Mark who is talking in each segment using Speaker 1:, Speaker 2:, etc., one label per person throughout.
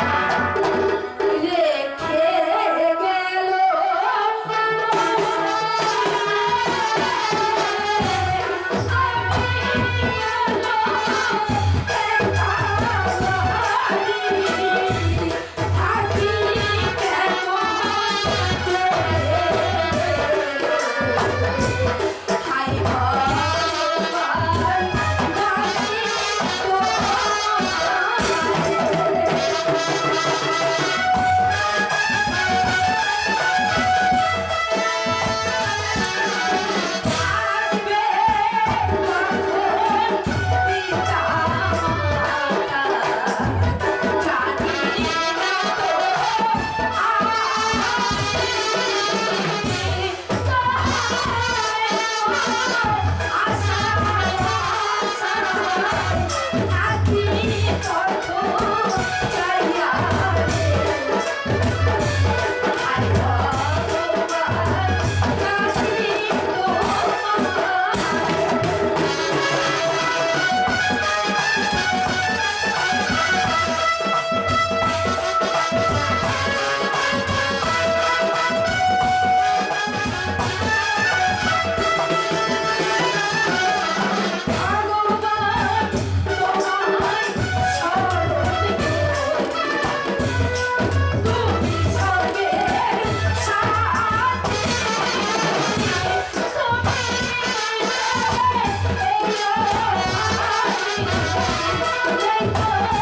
Speaker 1: Thank you. Oh!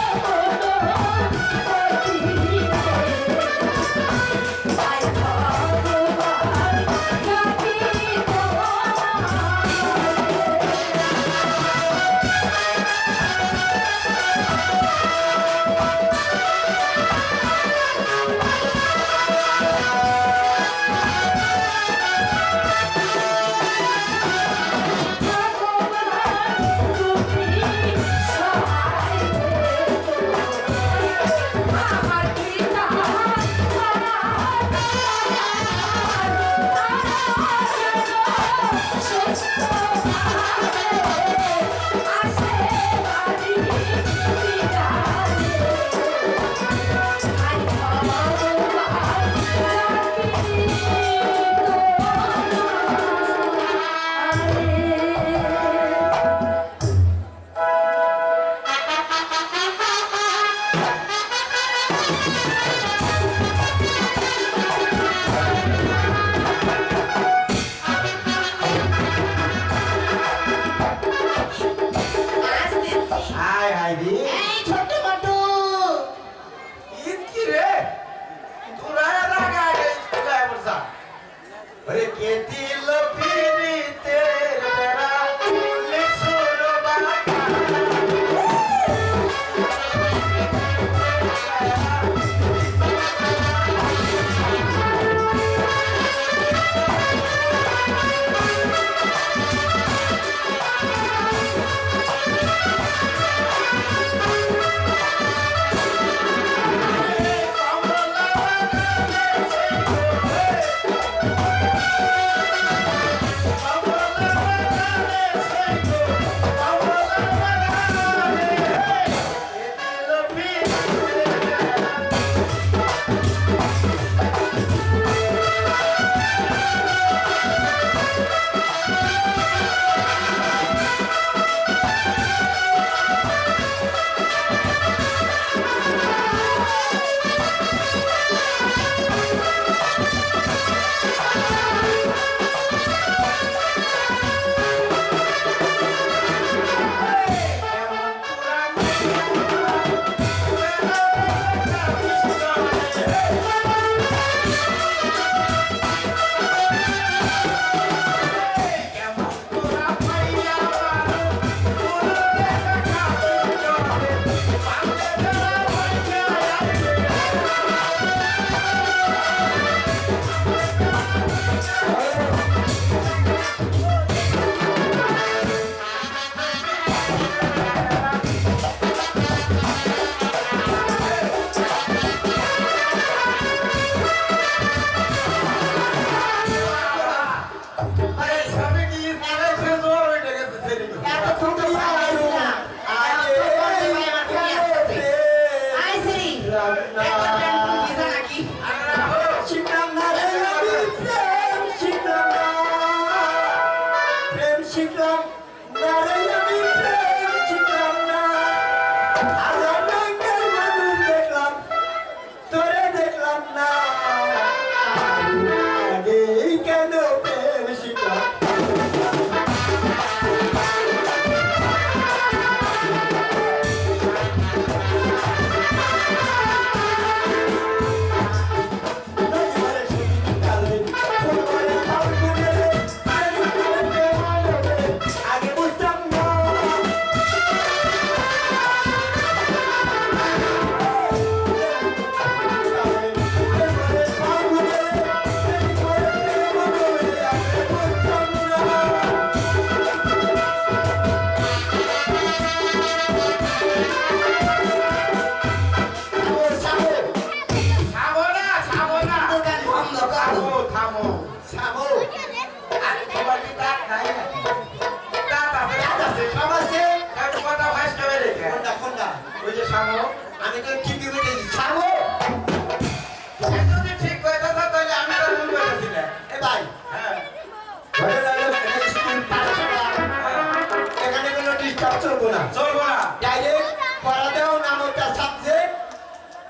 Speaker 1: চলবো না।
Speaker 2: চলবো না।
Speaker 1: ডাইরেক্ট পড়া দাও নামটা সাবজেক্ট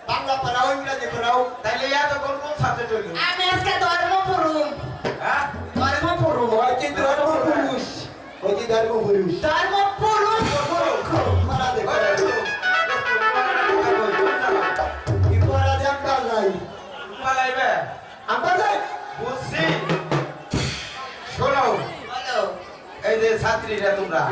Speaker 1: বাংলা পড়াও ইংরাজি পড়াও।
Speaker 2: তাইলে এত কোন কোন subject হইল?
Speaker 3: আমি আজকে ধর্ম পড়ুম
Speaker 2: হ্যাঁ?
Speaker 3: ধর্ম পড়ুম
Speaker 1: ওই যে ধর্ম পুরুষ ওই যে ধর্ম পুরুষ
Speaker 3: ধর্ম
Speaker 1: পড়া দে
Speaker 2: তো?
Speaker 1: কি পড়া
Speaker 2: পালাইবে?
Speaker 1: যাই
Speaker 2: বুঝছি। শোনো, এই যে ছাত্রীরা তোমরা।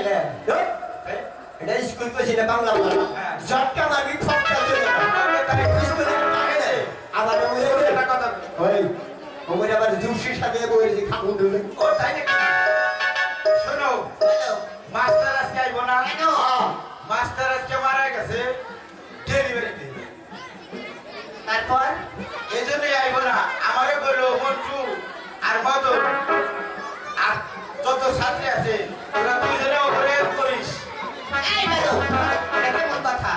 Speaker 2: তো সাইড আইলে
Speaker 1: ধর,
Speaker 2: এই,
Speaker 1: এটা স্কুল পেছি না বাংলা। পড়া
Speaker 2: হ্যাঁ।
Speaker 1: ঝটকা মারবি ফটকা চলে যাবে।
Speaker 2: আমাকে তাই
Speaker 1: স্কুলে
Speaker 2: গেছে।
Speaker 1: আবার ওই
Speaker 2: একটা কথা
Speaker 1: ওই ওই আবার জুসি সাথে বইছি খাব
Speaker 2: ও তাই নাকি? শোনো মাস্টার আজকে আইব না? মাস্টার আজকে মারা গেছে। ডেলিভারিতে
Speaker 3: তারপর?
Speaker 2: এই জন্যই আইব না। আমারে বলল মঞ্জু আর আর যত ছাত্রী আছে তোরা দুইজনে ওপরে করিস।
Speaker 3: এই বলো এটা কোন কথা?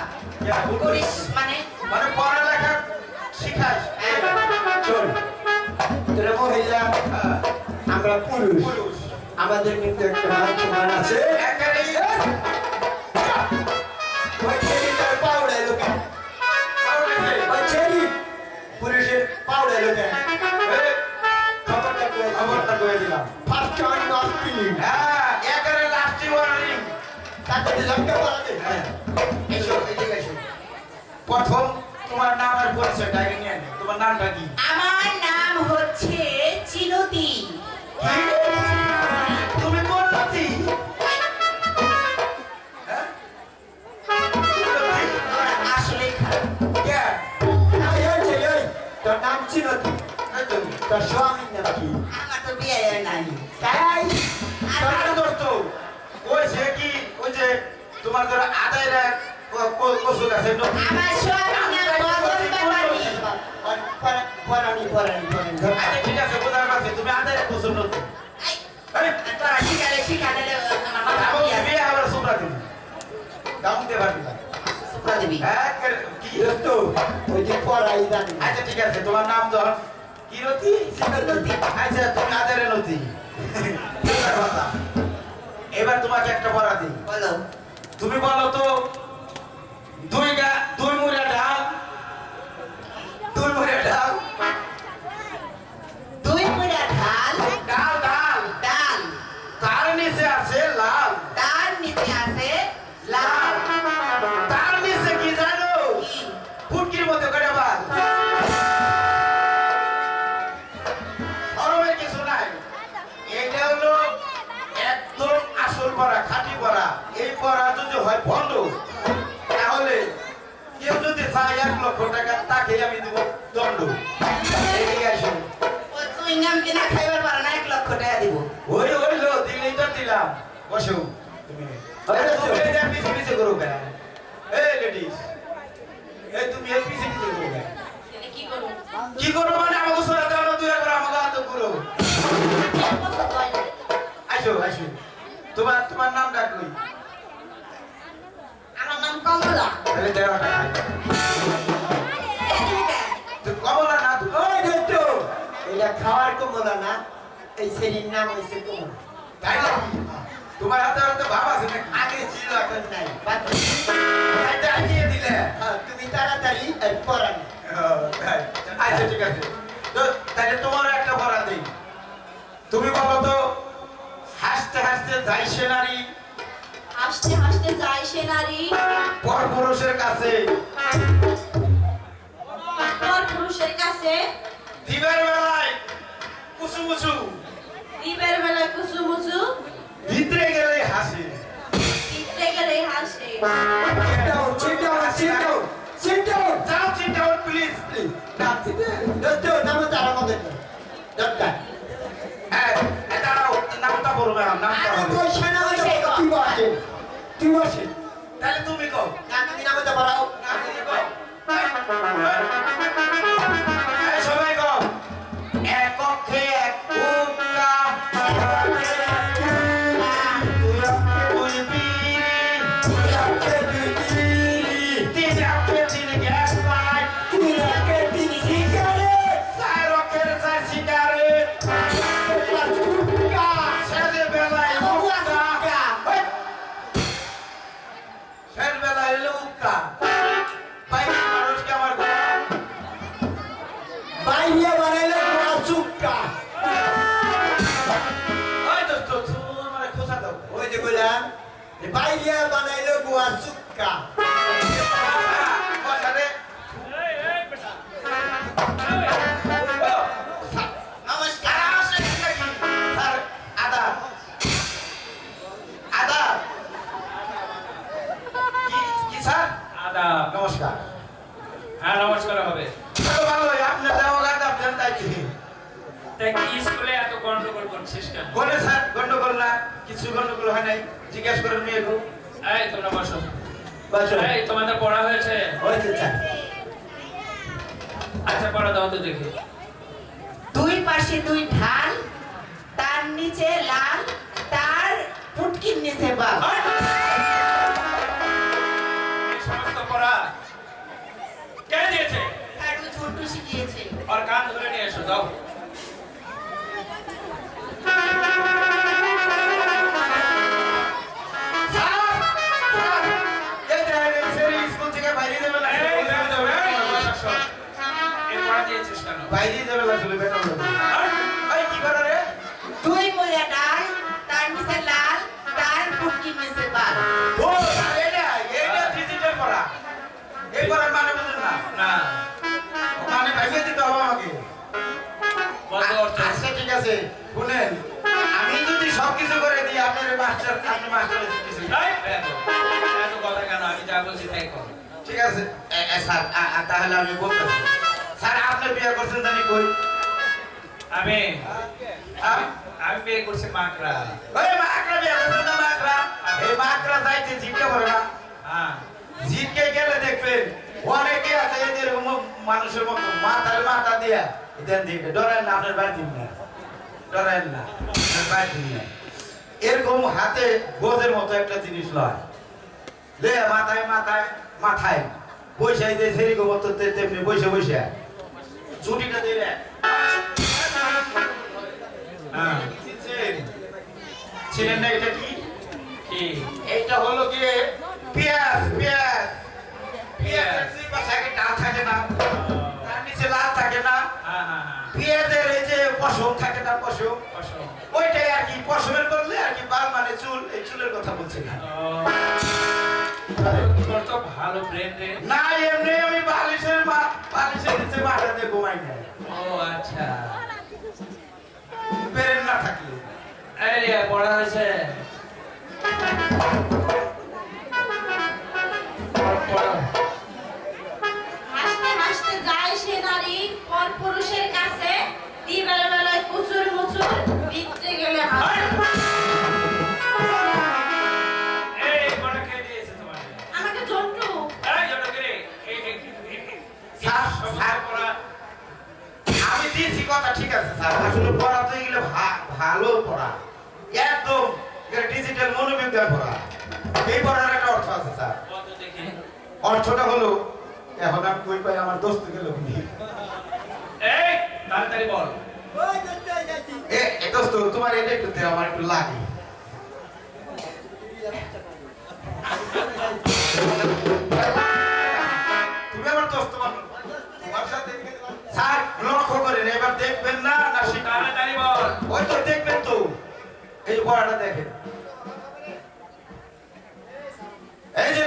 Speaker 3: করিস মানে?
Speaker 2: মানে পড়ালেখা শিখাস।
Speaker 3: হ্যাঁ।
Speaker 1: চল। তোরা মহিলা
Speaker 2: হ্যাঁ,
Speaker 1: আমরা পুরুষ। আমাদের কিন্তু একটা মান আছে।
Speaker 2: একেবারে। প্রথম তোমার নাম আর পরিচয়টা আগে নিয়ে তোমার নামটা কি?
Speaker 3: আমার নাম হচ্ছে চিনতি।
Speaker 2: তুমি কোন নাতি হ্যাঁ?
Speaker 3: আসলে
Speaker 1: ওই, তোর নাম ছিল
Speaker 2: তো।
Speaker 1: তোর স্বামীর নাম কি?
Speaker 3: আমার তো বিয়ে নাই।
Speaker 1: তাই
Speaker 2: তাহলে দোস্ত, ওই সে কি, ওই যে তোমার যারা আদায়রা ক- ক- কচু গাছের নদী।
Speaker 3: আমার স্বামী নাম বদন ব্যাপারী
Speaker 1: পরানি পরানি পরানি
Speaker 2: আচ্ছা, ঠিক আছে, বোঝার পারছি, তুমি আদায়রা কচুর নদী। এই,
Speaker 3: তোরা শিখালে শিখালে আমার মাথা
Speaker 2: আমার
Speaker 3: বিয়ে আছে।
Speaker 2: বিয়ে আবার সুপ্রা দিবি। দাম দিতে পারবি না।
Speaker 3: সুপ্রা দেবী
Speaker 2: হ্যাঁ, কি?
Speaker 1: দোস্ত ওই যে পড়াই জানি
Speaker 2: আচ্ছা, ঠিক আছে, তোমার নাম ধর। কি নদী?
Speaker 3: নদী।
Speaker 2: আচ্ছা, তুমি। কথা। এবার তোমাকে একটা বলা দিই।
Speaker 3: বলো।
Speaker 2: তুমি বলো তো দুই গা দুই মুড়া ডাল দুই মুড়া ডাল। এক লক্ষ টাকা তাকে আমি দেবো দণ্ড। এদিকে আসুন।
Speaker 3: কিনা খাইবার পারে না এক লক্ষ টাকা দিব।
Speaker 2: ওই ওই লো দিলেই তো দিলাম। বসো। তুমি
Speaker 1: আরে
Speaker 2: আরে
Speaker 1: বসো।
Speaker 2: তুমি এটা পিছে পিছে করো কেন? এই লেডিস এই তুমি এই পিছে পিছে করো কেন?
Speaker 3: কি করব?
Speaker 2: মানে আমাকে সোনা দাও না তুই একবার আমাকে হাতে করো আইসো আইসো। তোমার তোমার নামটা কই?
Speaker 3: আমার নাম কমলা।
Speaker 2: তাহলে দেওয়াটা
Speaker 1: এটা খাওয়ার কমলা না এই শ্রেণির নাম হয়েছে কমলা
Speaker 2: তাই নাকি তোমার হাতে হয়তো ভাব আছে নাকি?
Speaker 1: আগে ছিল এখন নাই।
Speaker 2: দিলে।
Speaker 1: হ্যাঁ, তুমি তাড়াতাড়ি না।
Speaker 2: তাই। আচ্ছা ঠিক আছে। তো তাহলে তোমার একটা পড়া দেই। তুমি বলো তো হাসতে হাসতে যাই সে নারী?
Speaker 4: হাসতে হাসতে যায় সে নারী।
Speaker 2: পর পুরুষের কাছে?
Speaker 4: পর পুরুষের কাছে?
Speaker 2: দিবের বেলায় কুসু কুসু
Speaker 4: দ্বীপের বেলায় কুচু মুচু
Speaker 2: ভিতরে গেলে হাসে
Speaker 4: পিঠে গেলে হাসে
Speaker 1: Sit down, sit down, sit down, sit down.
Speaker 2: যাও চিন্তা প্লিজ প্লিজ
Speaker 1: দোস্ত, নামো তার না। দরকার।
Speaker 2: নামটা বলবে নামটা
Speaker 1: তুই বসে। তুই বসে।
Speaker 2: তাহলে তুমি কও
Speaker 1: না, তুমি নামাতে পারাও।
Speaker 2: কও।
Speaker 1: নমস্কার।
Speaker 5: হ্যাঁ নমস্কার হবে।
Speaker 2: ভালো ভালো আপনি দেওয়া গাদা আপনার তাই
Speaker 5: তাই কি স্কুলে এত গন্ডগোল করছিস কেন?
Speaker 2: বলে স্যার গন্ডগোল না কিছু গন্ডগোল হয় নাই। জিজ্ঞেস করেন মেয়েকে
Speaker 5: এই তোমরা বসো।
Speaker 1: বসো।
Speaker 5: এই তোমাদের পড়া হয়েছে?
Speaker 1: ওই তো
Speaker 5: আচ্ছা পড়া দাও তো দেখি।
Speaker 3: দুই পাশে দুই ঢাল তার নিচে লাল তার ফুটকির নিচে বাল
Speaker 5: আর কান ধরে নিয়ে এসো দাও
Speaker 2: মাস্টার আপনি মাস্টার কিছু
Speaker 5: এই, এত কথা কেন? আমি যা বলছি তাই কর।
Speaker 2: ঠিক আছে। এ, এ, স্যার আ, আ, তাহলে আমি বলতেছি স্যার আপনি বিয়ে করছেন জানি কই?
Speaker 5: আমি আমি বিয়ে করছি মাকড়া।
Speaker 2: ওই মাকড়া বিয়ে করছেন না মাকড়া? এই মাকড়া যাইতে জিজ্ঞে করে না।
Speaker 5: হ্যাঁ।
Speaker 2: জিতকে গেলে দেখবেন অনেকে আছে এদের মানুষের মতো মাথার মাথা দিয়া দেন দিবে ডরেন না আপনার বাড়ি দিন না ডরেন না বাড়ি দিন না এরকম হাতে বোঝের মতো একটা জিনিস লয়। লে মাথায় মাথায় মাথায়। বৈশাই দিয়ে সেরকম মতো তেমনি বসে বসে ছুটিটা দিলে
Speaker 5: হ্যাঁ।
Speaker 2: চিনছেন? চিনেন না এটা কি? এইটা হলো কি পেঁয়াজ পেঁয়াজ। পেঁয়াজের দুই পাশে আগে ডাল থাকে না তার নিচে লাল থাকে না।
Speaker 5: হ্যাঁ হ্যাঁ হ্যাঁ।
Speaker 2: পেঁয়াজের এই যে পশম থাকে না পশম?
Speaker 5: বসো
Speaker 2: ওইটাই আর কি পশমের বদলে আর কি বাল মানে চুল এই চুলের কথা বলছি না।
Speaker 5: তো ভালো ব্রেন রে।
Speaker 2: না এমনি আমি বালিশের বালিশের নিচে মাথা দিয়ে ঘুমাই না
Speaker 5: ও আচ্ছা।
Speaker 2: বেরেন না থাকলে।
Speaker 5: এই পড়া হয়েছে।
Speaker 2: ঠিক আছে স্যার। আসলে পড়াতে গেলে ভা- ভালো পড়া। একদম ডিজিটাল মনোবিজ্ঞান পড়া। এই পড়ার একটা অর্থ আছে স্যার। অর্থটা হলো এখন আমি কই পাই আমার দোস্ত গেল
Speaker 5: এই তাড়াতাড়ি বল।
Speaker 1: ওই দেখতে যাচ্ছি।
Speaker 2: এ দোস্ত তোমার এটা একটু দে, আমার একটু লাগে। তুমি আমার দোস্ত সাথে স্যার লক্ষ্য করেন ওই তো দেখবেন তো এই যে পড়াটা দেখেন। এই যে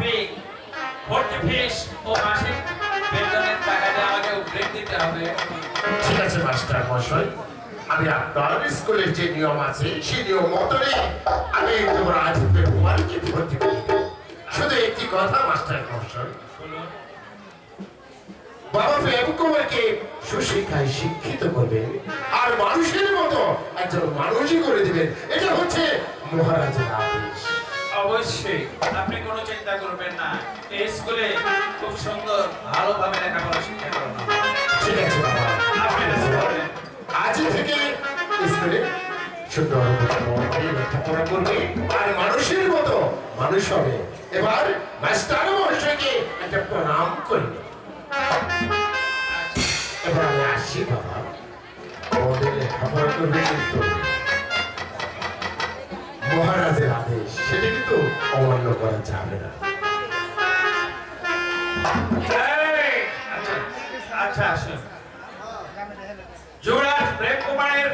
Speaker 5: মাফিক ভর্তি ফিস ও মাসিক বেতনের টাকা দিয়ে আমাকে ব্রেক দিতে হবে।
Speaker 6: ঠিক আছে মাস্টার মশাই। আমি আপনার স্কুলের যে নিয়ম আছে সেই নিয়ম মতনই আমি যুবরাজ প্রেম কুমারকে ভর্তি। শুধু একটি কথা মাস্টার মশাই। বাবা প্রেম কুমারকে সুশিক্ষায় শিক্ষিত করবেন আর মানুষের মতো একজন মানুষই করে দিবেন। এটা হচ্ছে মহারাজের আদেশ।
Speaker 5: অবশ্যই। আপনি কোনো চিন্তা করবেন না। এই স্কুলে খুব সুন্দর ভালোভাবে লেখাপড়া শিক্ষা করানো
Speaker 6: ঠিক আছে বাবা।
Speaker 5: আপনি ব্যস্ত
Speaker 6: থেকে স্কুলে সুন্দর লেখাপড়া করবে। আর মানুষের মতো মানুষ হবে। এবার মাস্টার মহাশয়কে একটা প্রণাম করবে এবার আমি আসছি বাবা। আমাদের লেখাপড়া করবে কিন্তু মহারাজের আদেশ সেটা কিন্তু অমান্য করা যাবে না।
Speaker 5: আচ্ছা, আচ্ছা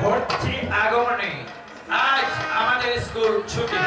Speaker 5: ভর্তি আগমনে আজ আমাদের স্কুল ছুটি।